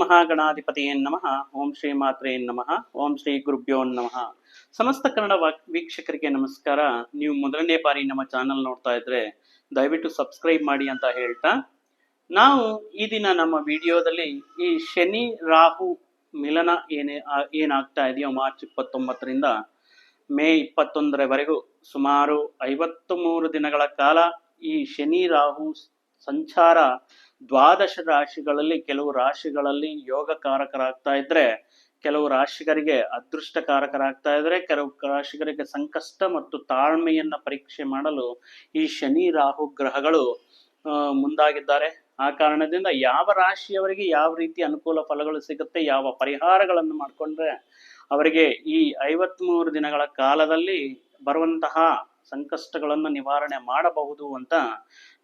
ಮಹಾಗಣಾಧಿಪತಿಯೇ ನಮಃ. ಓಂ ಶ್ರೀ ಮಾತ್ರೇ ನಮಃ. ಓಂ ಶ್ರೀ ಗುರುಭ್ಯೋ ನಮಃ. ಸಮಸ್ತ ಕನ್ನಡ ವಾಕ್- ವೀಕ್ಷಕರಿಗೆ ನಮಸ್ಕಾರ. ನೀವು ಮೊದಲನೇ ಬಾರಿ ನಮ್ಮ ಚಾನಲ್ ನೋಡ್ತಾ ಇದ್ರೆ ದಯವಿಟ್ಟು ಸಬ್ಸ್ಕ್ರೈಬ್ ಮಾಡಿ ಅಂತ ಹೇಳ್ತಾ. ನಾವು ಈ ದಿನ ನಮ್ಮ ವಿಡಿಯೋದಲ್ಲಿ ಈ ಶನಿ, ರಾಹು ಮಿಲನ ಏನೇ ಏನಾಗ್ತಾ ಇದೆಯೋ ಮಾರ್ಚ್ ಇಪ್ಪತ್ತೊಂಬತ್ತರಿಂದ ಮೇ ಇಪ್ಪತ್ತೊಂದರವರೆಗೂ ಸುಮಾರು ಐವತ್ತು ಮೂರು ದಿನಗಳ ಕಾಲ ಈ ಶನಿ, ರಾಹು ಸಂಚಾರ ದ್ವಾದಶ ರಾಶಿಗಳಲ್ಲಿ ಕೆಲವು ರಾಶಿಗಳಲ್ಲಿ ಯೋಗಕಾರಕರಾಗ್ತಾ ಇದ್ರೆ, ಕೆಲವು ರಾಶಿಗರಿಗೆ ಅದೃಷ್ಟಕಾರಕರಾಗ್ತಾ ಇದ್ರೆ, ಕೆಲವು ರಾಶಿಗರಿಗೆ ಸಂಕಷ್ಟ ಮತ್ತು ತಾಳ್ಮೆಯನ್ನ ಪರೀಕ್ಷೆ ಮಾಡಲು ಈ ಶನಿ ರಾಹು ಗ್ರಹಗಳು ಮುಂದಾಗಿದ್ದಾರೆ. ಆ ಕಾರಣದಿಂದ ಯಾವ ರಾಶಿಯವರಿಗೆ ಯಾವ ರೀತಿ ಅನುಕೂಲ ಫಲಗಳು ಸಿಗುತ್ತೆ, ಯಾವ ಪರಿಹಾರಗಳನ್ನು ಮಾಡಿಕೊಂಡ್ರೆ, ಅವರಿಗೆ ಈ ಐವತ್ಮೂರು ದಿನಗಳ ಕಾಲದಲ್ಲಿ ಬರುವಂತಹ ಸಂಕಷ್ಟಗಳನ್ನು ನಿವಾರಣೆ ಮಾಡಬಹುದು ಅಂತ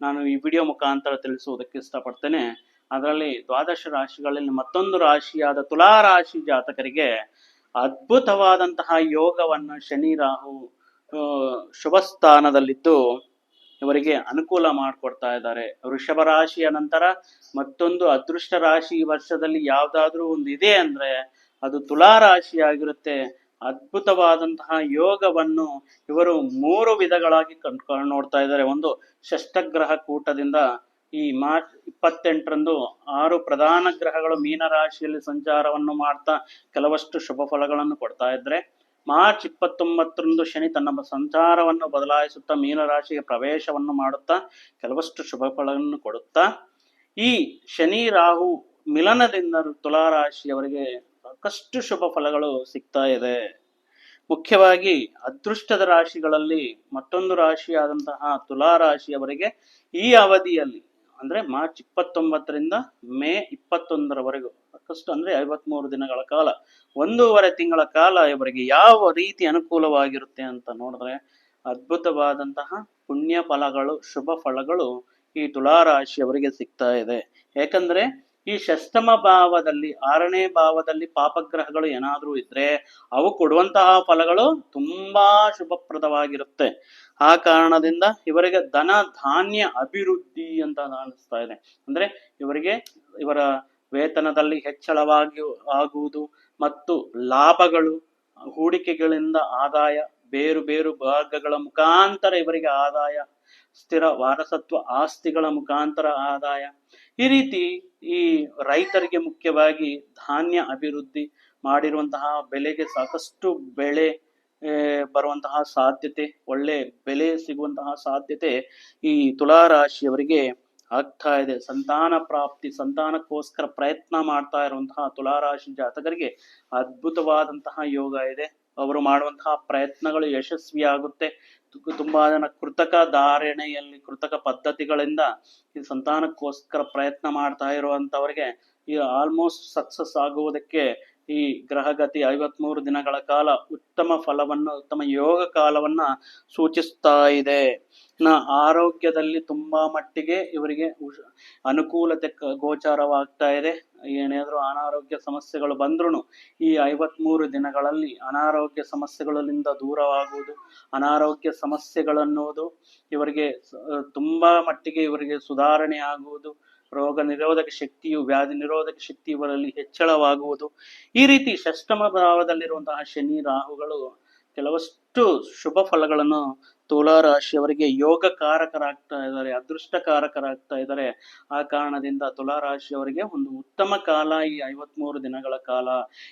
ನಾನು ಈ ವಿಡಿಯೋ ಮುಖಾಂತರ ತಿಳಿಸುವುದಕ್ಕೆ ಇಷ್ಟಪಡ್ತೇನೆ. ಅದರಲ್ಲಿ ದ್ವಾದಶ ರಾಶಿಗಳಲ್ಲಿ ಮತ್ತೊಂದು ರಾಶಿಯಾದ ತುಲಾ ರಾಶಿ ಜಾತಕರಿಗೆ ಅದ್ಭುತವಾದಂತಹ ಯೋಗವನ್ನು ಶನಿ ರಾಹು ಶುಭ ಸ್ಥಾನದಲ್ಲಿದ್ದು ಇವರಿಗೆ ಅನುಕೂಲ ಮಾಡಿಕೊಡ್ತಾ ಇದ್ದಾರೆ. ವೃಷಭ ರಾಶಿಯ ನಂತರ ಮತ್ತೊಂದು ಅದೃಷ್ಟ ರಾಶಿ ವರ್ಷದಲ್ಲಿ ಯಾವುದಾದ್ರೂ ಒಂದು ಇದೆ ಅಂದ್ರೆ ಅದು ತುಲಾ ರಾಶಿ ಆಗಿರುತ್ತೆ ಅದ್ಭುತವಾದಂತಹ ಯೋಗವನ್ನು ಇವರು ಮೂರು ವಿಧಗಳಾಗಿ ಕಂಡು ನೋಡ್ತಾ ಇದ್ದಾರೆ. ಒಂದು ಷಷ್ಟಗ್ರಹ ಕೂಟದಿಂದ ಈ ಮಾರ್ಚ್ ಇಪ್ಪತ್ತೆಂಟರಂದು ಆರು ಪ್ರಧಾನ ಗ್ರಹಗಳು ಮೀನರಾಶಿಯಲ್ಲಿ ಸಂಚಾರವನ್ನು ಮಾಡ್ತಾ ಕೆಲವಷ್ಟು ಶುಭ ಫಲಗಳನ್ನು ಕೊಡ್ತಾ ಇದ್ರೆ, ಮಾರ್ಚ್ ಇಪ್ಪತ್ತೊಂಬತ್ತರಂದು ಶನಿ ತನ್ನ ಸಂಚಾರವನ್ನು ಬದಲಾಯಿಸುತ್ತಾ ಮೀನರಾಶಿಗೆ ಪ್ರವೇಶವನ್ನು ಮಾಡುತ್ತಾ ಕೆಲವಷ್ಟು ಶುಭ ಫಲಗಳನ್ನು ಕೊಡುತ್ತಾ, ಈ ಶನಿ ರಾಹು ಮಿಲನದಿಂದ ತುಲಾರಾಶಿಯವರಿಗೆ ಸಾಕಷ್ಟು ಶುಭ ಫಲಗಳು ಸಿಗ್ತಾ ಇದೆ. ಮುಖ್ಯವಾಗಿ ಅದೃಷ್ಟದ ರಾಶಿಗಳಲ್ಲಿ ಮತ್ತೊಂದು ರಾಶಿಯಾದಂತಹ ತುಲಾ ರಾಶಿಯವರೆಗೆ ಈ ಅವಧಿಯಲ್ಲಿ, ಅಂದ್ರೆ ಮಾರ್ಚ್ ಇಪ್ಪತ್ತೊಂಬತ್ತರಿಂದ ಮೇ ಇಪ್ಪತ್ತೊಂದರವರೆಗೂ, ಸಾಕಷ್ಟು ಅಂದ್ರೆ ಐವತ್ಮೂರು ದಿನಗಳ ಕಾಲ, ಒಂದೂವರೆ ತಿಂಗಳ ಕಾಲ ಇವರಿಗೆ ಯಾವ ರೀತಿ ಅನುಕೂಲವಾಗಿರುತ್ತೆ ಅಂತ ನೋಡಿದ್ರೆ ಅದ್ಭುತವಾದಂತಹ ಪುಣ್ಯ ಫಲಗಳು ಶುಭ ಫಲಗಳು ಈ ತುಲಾ ರಾಶಿಯವರಿಗೆ ಸಿಗ್ತಾ ಇದೆ. ಯಾಕಂದ್ರೆ ಈ ಷಷ್ಟಮ ಭಾವದಲ್ಲಿ, ಆರನೇ ಭಾವದಲ್ಲಿ ಪಾಪಗ್ರಹಗಳು ಏನಾದರೂ ಇದ್ರೆ ಅವು ಕೊಡುವಂತಹ ಫಲಗಳು ತುಂಬಾ ಶುಭಪ್ರದವಾಗಿರುತ್ತೆ. ಆ ಕಾರಣದಿಂದ ಇವರಿಗೆ ಧನ ಧಾನ್ಯ ಅಭಿವೃದ್ಧಿ ಅಂತ ಅನಿಸ್ತಾ ಇದೆ. ಅಂದ್ರೆ ಇವರಿಗೆ ಇವರ ವೇತನದಲ್ಲಿ ಹೆಚ್ಚಳವಾಗಿ ಆಗುವುದು ಮತ್ತು ಲಾಭಗಳು, ಹೂಡಿಕೆಗಳಿಂದ ಆದಾಯ ಬೇರು ಬೇರು ಭಾಗಗಳ ಮುಖಾಂತರ ಇವರಿಗೆ ಆದಾಯ, ಸ್ಥಿರ ವಾರಸತ್ವ ಆಸ್ತಿಗಳ ಮುಖಾಂತರ ಆದಾಯ. ಈ ರೀತಿ ಈ ರೈತರಿಗೆ ಮುಖ್ಯವಾಗಿ ಧಾನ್ಯ ಅಭಿವೃದ್ಧಿ ಮಾಡಿರುವಂತಹ ಬೆಲೆಗೆ ಸಾಕಷ್ಟು ಬೆಳೆ ಬರುವಂತಹ ಸಾಧ್ಯತೆ, ಒಳ್ಳೆ ಬೆಲೆ ಸಿಗುವಂತಹ ಸಾಧ್ಯತೆ ಈ ತುಲಾರಾಶಿಯವರಿಗೆ ಆಗ್ತಾ ಇದೆ. ಸಂತಾನ ಪ್ರಾಪ್ತಿ, ಸಂತಾನಕ್ಕೋಸ್ಕರ ಪ್ರಯತ್ನ ಮಾಡ್ತಾ ಇರುವಂತಹ ತುಲಾರಾಶಿ ಜಾತಕರಿಗೆ ಅದ್ಭುತವಾದಂತಹ ಯೋಗ ಇದೆ. ಅವರು ಮಾಡುವಂತಹ ಪ್ರಯತ್ನಗಳು ಯಶಸ್ವಿಯಾಗುತ್ತೆ. ಆಗುತ್ತೆ ತುಂಬಾ ಜನ ಕೃತಕ ಧಾರಣೆಯಲ್ಲಿ, ಕೃತಕ ಪದ್ಧತಿಗಳಿಂದ ಈ ಸಂತಾನಕ್ಕೋಸ್ಕರ ಪ್ರಯತ್ನ ಮಾಡ್ತಾ ಇರುವಂತವ್ರಿಗೆ ಈ ಆಲ್ಮೋಸ್ಟ್ ಸಕ್ಸಸ್ ಆಗುವುದಕ್ಕೆ ಈ ಗ್ರಹಗತಿ ಐವತ್ಮೂರು ದಿನಗಳ ಕಾಲ ಉತ್ತಮ ಫಲವನ್ನು, ಉತ್ತಮ ಯೋಗ ಕಾಲವನ್ನ ಸೂಚಿಸ್ತಾ ಇದೆ. ನ ಆರೋಗ್ಯದಲ್ಲಿ ತುಂಬಾ ಮಟ್ಟಿಗೆ ಇವರಿಗೆ ಅನುಕೂಲತೆ ಗೋಚಾರವಾಗ್ತಾ ಇದೆ. ಏನಾದ್ರೂ ಅನಾರೋಗ್ಯ ಸಮಸ್ಯೆಗಳು ಬಂದ್ರು ಈ ಐವತ್ಮೂರು ದಿನಗಳಲ್ಲಿ ಅನಾರೋಗ್ಯ ಸಮಸ್ಯೆಗಳಿಂದ ದೂರವಾಗುವುದು, ಅನಾರೋಗ್ಯ ಸಮಸ್ಯೆಗಳನ್ನುವುದು ಇವರಿಗೆ ತುಂಬಾ ಮಟ್ಟಿಗೆ ಇವರಿಗೆ ಸುಧಾರಣೆ ಆಗುವುದು. ರೋಗ ನಿರೋಧಕ ಶಕ್ತಿಯು ವ್ಯಾಧಿ ನಿರೋಧಕ ಶಕ್ತಿ ಇವರಲ್ಲಿ ಹೆಚ್ಚಳವಾಗುವುದು. ಈ ರೀತಿ ಷಷ್ಟಮ ಭಾವದಲ್ಲಿರುವಂತಹ ಶನಿ, ರಾಹುಗಳು ಕೆಲವಷ್ಟು ಶುಭ ಫಲಗಳನ್ನು ತುಲಾ ರಾಶಿಯವರಿಗೆ ಯೋಗಕಾರಕರಾಗ್ತಾ ಇದ್ದಾರೆ, ಅದೃಷ್ಟಕಾರಕರಾಗ್ತಾ ಇದ್ದಾರೆ. ಆ ಕಾರಣದಿಂದ ತುಲಾ ರಾಶಿಯವರಿಗೆ ಒಂದು ಉತ್ತಮ ಕಾಲ ಈ ಐವತ್ಮೂರು ದಿನಗಳ ಕಾಲ.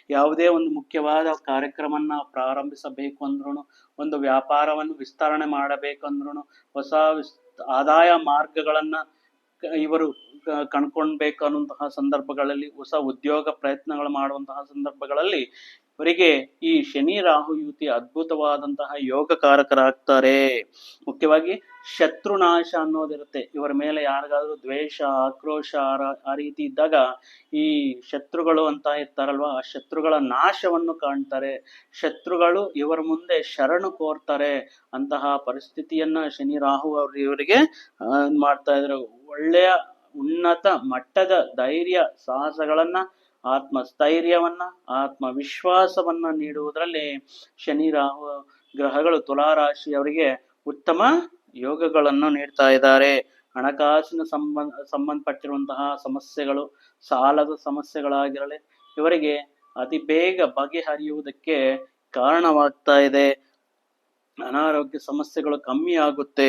ಯಾವುದೇ ಒಂದು ಮುಖ್ಯವಾದ ಕಾರ್ಯಕ್ರಮವನ್ನ ಪ್ರಾರಂಭಿಸಬೇಕು ಅಂದ್ರೂ ಒಂದು ವ್ಯಾಪಾರವನ್ನು ವಿಸ್ತರಣೆ ಮಾಡಬೇಕು ಅಂದ್ರೂ ಹೊಸ ಆದಾಯ ಮಾರ್ಗಗಳನ್ನ ಇವರು ಕಣ್ಕೊಳ್ಬೇಕು ಅನ್ನುವಂತಹ ಸಂದರ್ಭಗಳಲ್ಲಿ, ಹೊಸ ಉದ್ಯೋಗ ಪ್ರಯತ್ನಗಳು ಮಾಡುವಂತಹ ಸಂದರ್ಭಗಳಲ್ಲಿ ಅವರಿಗೆ ಈ ಶನಿ ರಾಹು ಯುತಿ ಅದ್ಭುತವಾದಂತಹ ಯೋಗಕಾರಕರಾಗ್ತಾರೆ. ಮುಖ್ಯವಾಗಿ ಶತ್ರುನಾಶ ಅನ್ನೋದಿರುತ್ತೆ. ಇವರ ಮೇಲೆ ಯಾರಿಗಾದ್ರೂ ದ್ವೇಷ, ಆಕ್ರೋಶ ಆ ರೀತಿ ಇದ್ದಾಗ ಈ ಶತ್ರುಗಳು ಅಂತ ಇರ್ತಾರಲ್ವ, ಆ ಶತ್ರುಗಳ ನಾಶವನ್ನು ಕಾಣ್ತಾರೆ. ಶತ್ರುಗಳು ಇವರ ಮುಂದೆ ಶರಣು ಕೋರ್ತಾರೆ. ಅಂತಹ ಪರಿಸ್ಥಿತಿಯನ್ನ ಶನಿ ರಾಹು ಅವರು ಇವರಿಗೆ ಮಾಡ್ತಾ ಇದ್ರು. ಒಳ್ಳೆಯ ಉನ್ನತ ಮಟ್ಟದ ಧೈರ್ಯ ಸಾಹಸಗಳನ್ನ, ಆತ್ಮಸ್ಥೈರ್ಯವನ್ನ, ಆತ್ಮವಿಶ್ವಾಸವನ್ನ ನೀಡುವುದರಲ್ಲಿ ಶನಿ, ರಾಹು ಗ್ರಹಗಳು ತುಲಾ ರಾಶಿಯವರಿಗೆ ಉತ್ತಮ ಯೋಗಗಳನ್ನು ನೀಡ್ತಾ ಇದ್ದಾರೆ. ಹಣಕಾಸಿನ ಸಂಬಂಧ ಸಂಬಂಧಪಟ್ಟಿರುವಂತಹ ಸಮಸ್ಯೆಗಳು, ಸಾಲದ ಸಮಸ್ಯೆಗಳಾಗಿರಲಿ, ಇವರಿಗೆ ಅತಿ ಬೇಗ ಬಗೆಹರಿಯುವುದಕ್ಕೆ ಕಾರಣವಾಗ್ತಾ ಇದೆ. ಅನಾರೋಗ್ಯ ಸಮಸ್ಯೆಗಳು ಕಮ್ಮಿ ಆಗುತ್ತೆ.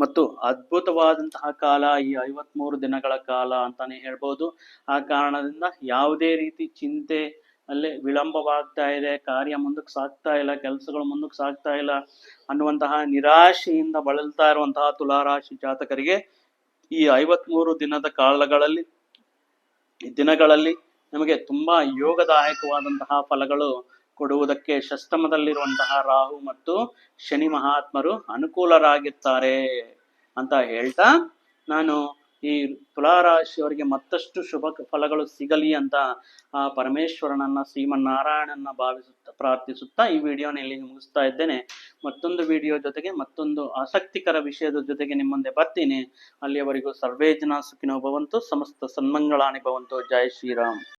ಮತ್ತು ಅದ್ಭುತವಾದಂತಹ ಕಾಲ ಈ ಐವತ್ಮೂರು ದಿನಗಳ ಕಾಲ ಅಂತಾನೆ ಹೇಳ್ಬೋದು. ಆ ಕಾರಣದಿಂದ ಯಾವುದೇ ರೀತಿ ಚಿಂತೆ ಅಲ್ಲೇ ವಿಳಂಬವಾಗ್ತಾ ಇದೆ. ಕಾರ್ಯ ಮುಂದಕ್ಕೆ ಸಾಗ್ತಾ ಇಲ್ಲ, ಕೆಲಸಗಳು ಮುಂದಕ್ಕೆ ಸಾಗ್ತಾ ಇಲ್ಲ ಅನ್ನುವಂತಹ ನಿರಾಶೆಯಿಂದ ಬಳಲ್ತಾ ಇರುವಂತಹ ತುಲಾರಾಶಿ ಜಾತಕರಿಗೆ ಈ ಐವತ್ಮೂರು ದಿನದ ಕಾಲಗಳಲ್ಲಿ, ದಿನಗಳಲ್ಲಿ ನಿಮಗೆ ತುಂಬಾ ಯೋಗದಾಯಕವಾದಂತಹ ಫಲಗಳು ಕೊಡುವುದಕ್ಕೆ ಷಷ್ಟಮದಲ್ಲಿರುವಂತಹ ರಾಹು ಮತ್ತು ಶನಿ ಮಹಾತ್ಮರು ಅನುಕೂಲರಾಗಿರ್ತಾರೆ ಅಂತ ಹೇಳ್ತಾ ನಾನು ಈ ತುಲಾರಾಶಿಯವರಿಗೆ ಮತ್ತಷ್ಟು ಶುಭ ಫಲಗಳು ಸಿಗಲಿ ಅಂತ ಆ ಪರಮೇಶ್ವರನನ್ನ ಶ್ರೀಮನ್ನಾರಾಯಣನ ಭಾವಿಸುತ್ತಾ, ಪ್ರಾರ್ಥಿಸುತ್ತಾ ಈ ವಿಡಿಯೋನ ಇಲ್ಲಿ ಮುಗಿಸ್ತಾ ಇದ್ದೇನೆ. ಮತ್ತೊಂದು ವಿಡಿಯೋ ಜೊತೆಗೆ ಮತ್ತೊಂದು ಆಸಕ್ತಿಕರ ವಿಷಯದ ಜೊತೆಗೆ ನಿಮ್ಮ ಮುಂದೆ ಬರ್ತೀನಿ. ಅಲ್ಲಿಯವರೆಗೂ ಸರ್ವೇ ಜನ ಸುಖಿನೋ ಭವಂತು, ಸಮಸ್ತ ಸನ್ಮಂಗಳಾನಿ ಭವಂತು. ಜೈ ಶ್ರೀರಾಮ್.